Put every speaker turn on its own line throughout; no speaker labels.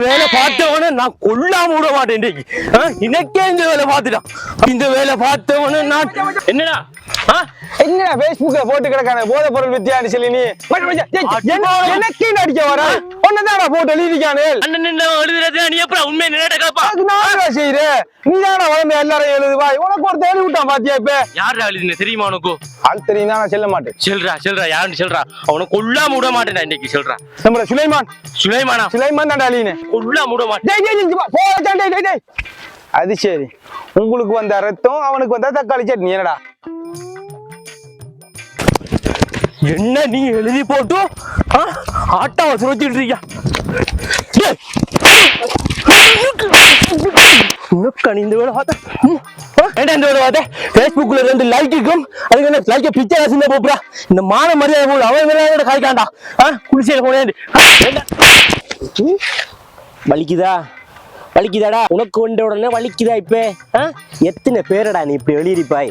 வேலை பார்த்தவன நான் கொல்லாம விட மாட்டேன் இன்னைக்கு. இந்த வேலை பார்த்துட்டான். இந்த வேலை பார்த்தவன நான் என்னடா?
என்னடா பேஸ்புக்ல போட்டு கிடக்கான போதை பொருள் வித்தியான்னு சொல்லி நீ? எனக்கே நடிக்க வர ஒன்னதாடா போட்டு எழுதிக்கானே
அண்ணன் நின்னு எழுதுறது நீ எப்படா உண்மை நினைட்ட
செய்யற? நீ தானே எல்லாரும் எழுதுவா? உனக்கு ஒரு தேடி விட்டான் பாத்தியா இப்ப?
யாரா எழுதுன தெரியுமா உனக்கு?
ஆள் தெரியும் நான் செல்ல மாட்டேன்.
செல்றா செல்றா யாருன்னு செல்றா? அவனை கொல்லாம விட மாட்டேன்டா இன்னைக்கு செல்றா.
நம்ம சுலைமான்.
சுலைமானா?
சுலைமான் தான்டா அழினே
கொல்லாம விட மாட்டேன்.
அது சரி. உங்களுக்கு வந்த ரத்தம் அவனுக்கு வந்த தக்காளி சட்னி. என்னடா?
என்ன நீ எழுதி போட்டு ஆ, ஆட்டாவை சுரச்சிட்டு இருக்கியா? இந்த வேலை பார்த்த ம், ஆ, ஏன்டா இந்த வேலை பார்த்த ஃபேஸ்புக்ல ரெண்டு லைக்குக்கும் அதுக்கு என்ன லைக்க பிச்சை ரசிந்தா போப்புறா இந்த மான மரியாதை போடு அவன் மரியாதை காய்க்காண்டா ஆ குளிசையில போனேன் வலிக்குதா? வலிக்குதாடா? உனக்கு வந்த உடனே வலிக்குதா இப்ப? ஆ? எத்தனை பேரடா நீ இப்படி எழுதிருப்பாய்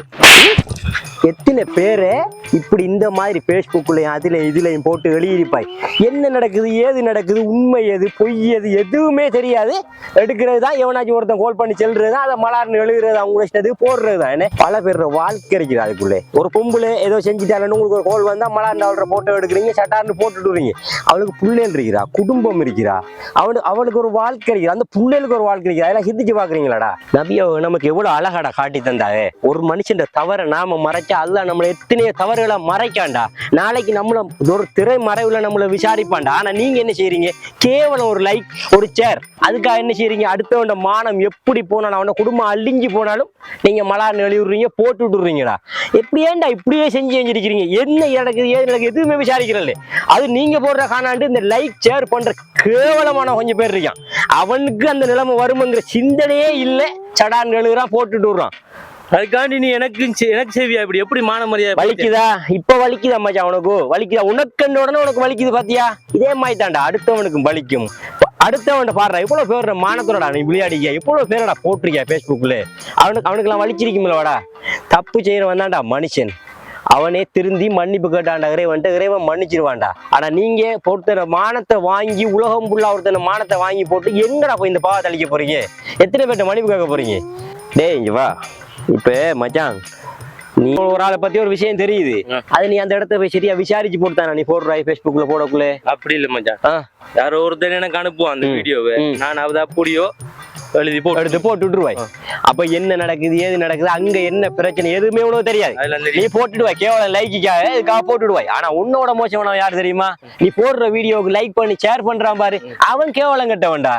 எத்தனை பேரை? இப்படி இந்த மாதிரி ஃபேஸ்புக்லையும் அதுலயும் இதுலையும் போட்டு எழுதியிருப்பாய் என்ன நடக்குது ஏது நடக்குது உண்மை எது பொய் எது எதுவுமே தெரியாது. எடுக்கிறது தான் எவனாச்சும் ஒருத்தன் கோல் பண்ணி செல்றது தான் அதை மலார்னு எழுதுறது அவங்க இஷ்டத்துக்கு போடுறது தான். என்ன? பல பேர் வாழ்க்கை இருக்குது அதுக்குள்ளே. ஒரு பொம்பளை ஏதோ செஞ்சுட்டாங்கன்னு உங்களுக்கு ஒரு கோல் வந்தா மலார்னு அவளோட போட்டோ எடுக்கிறீங்க சட்டார்னு போட்டுட்டு வரீங்க அவளுக்கு பிள்ளைகள் இருக்கிறா குடும்பம் இருக்கிறா. அவனுக்கு அவளுக்கு ஒரு வாழ்க்கை இருக்கிறா அந்த பிள்ளைகளுக்கு ஒரு வாழ்க்கை இருக்கிறா அதெல்லாம் சிந்திச்சு பாக்குறீங்களாடா நபியோ நமக்கு எவ்வளவு அழகாடா காட்டி தந்தாவே ஒரு மனுஷன் தவறை நாம மறைச்சா அல்ல நம்மளை எத்தனையோ தவறு தவறுகளை மறைக்காண்டா. நாளைக்கு நம்மள ஒரு திரை மறைவுல நம்மள விசாரிப்பான்டா ஆனா நீங்க என்ன செய்றீங்க? கேவலம் ஒரு லைக் ஒரு சேர் அதுக்காக என்ன செய்றீங்க? அடுத்தவன் மானம் எப்படி போனாலும் அவன குடும்பம் அழிஞ்சு போனாலும் நீங்க மலார் எழுதிடுறீங்க போட்டு விட்டுறீங்கடா எப்படி ஏன்டா இப்படியே செஞ்சு செஞ்சிருக்கிறீங்க? என்ன நடக்குது? ஏது நடக்குது? எதுவுமே விசாரிக்கிறல்ல அது நீங்க போடுற காணாண்டு இந்த லைக் ஷேர் பண்ற கேவலமான கொஞ்சம் பேர் இருக்கான். அவனுக்கு அந்த நிலைமை வருமுங்கிற சிந்தனையே இல்லை. சடான் எழுதுறான் போட்டுட்டு விடுறான்
அதுக்காண்டி நீ எனக்கு எனக்கு செய்வியா இப்படி? எப்படி மான மரியாதை
வலிக்குதா? இப்ப வலிக்குதா மச்சா உனக்கு? வலிக்குதா? உனக்கு உடனே உனக்கு வலிக்குது பாத்தியா? இதே மாதிரி தாண்டா அடுத்தவனுக்கு வலிக்கும். அடுத்தவன் பாடுறா இவ்வளவு பேர் மானத்தோடா நீ விளையாடிக்கியா? இவ்வளவு பேரடா போட்டிருக்கியா ஃபேஸ்புக்ல அவனுக்கு அவனுக்குலாம் வலிச்சிருக்குமில்லவாடா தப்பு செய்யறவன் தான்டா மனுஷன். அவனே திருந்தி மன்னிப்பு கேட்டான்டா இறைவன்ட்டு இறைவன் மன்னிச்சிருவான்டா. ஆனா நீங்க பொறுத்தர மானத்தை வாங்கி உலகம் ஃபுல்லா ஒருத்தன மானத்தை வாங்கி போட்டு எங்கடா போய் இந்த பாவத்தை அழிக்க போறீங்க? எத்தனை பேர்ட்ட மன்னிப்பு கேட்க போறீங்க? டேய் இங்க வா. இப்ப மச்சான் நீ ஒரு ஆளை பத்தி ஒரு விஷயம் தெரியுது. அது நீ அந்த இடத்த போய் சரியா விசாரிச்சு போட்டுதானா? நீ போடுற ஃபேஸ்புக்ல போடக்குள்ள.
அப்படி இல்ல மச்சான். யாரோ ஒருத்தர் எனக்கு அனுப்புவான் அந்த. வீடியோவை. நான் அது அப்படியோ எழுதி போட்டு
எடுத்து போட்டு விட்டுருவாய். அப்ப என்ன நடக்குது ஏது நடக்குது அங்க என்ன பிரச்சனை எதுவுமே உனக்கு தெரியாது. நீ போட்டுடுவாய் கேவலம் லைக்குக்காக இதுக்காக போட்டுடுவாய். ஆனா உன்னோட மோசமானவன் யார் தெரியுமா? நீ போடுற வீடியோவுக்கு லைக் பண்ணி ஷேர் பண்றான் பாரு. அவன் கேவலம் கட்டவன்டா.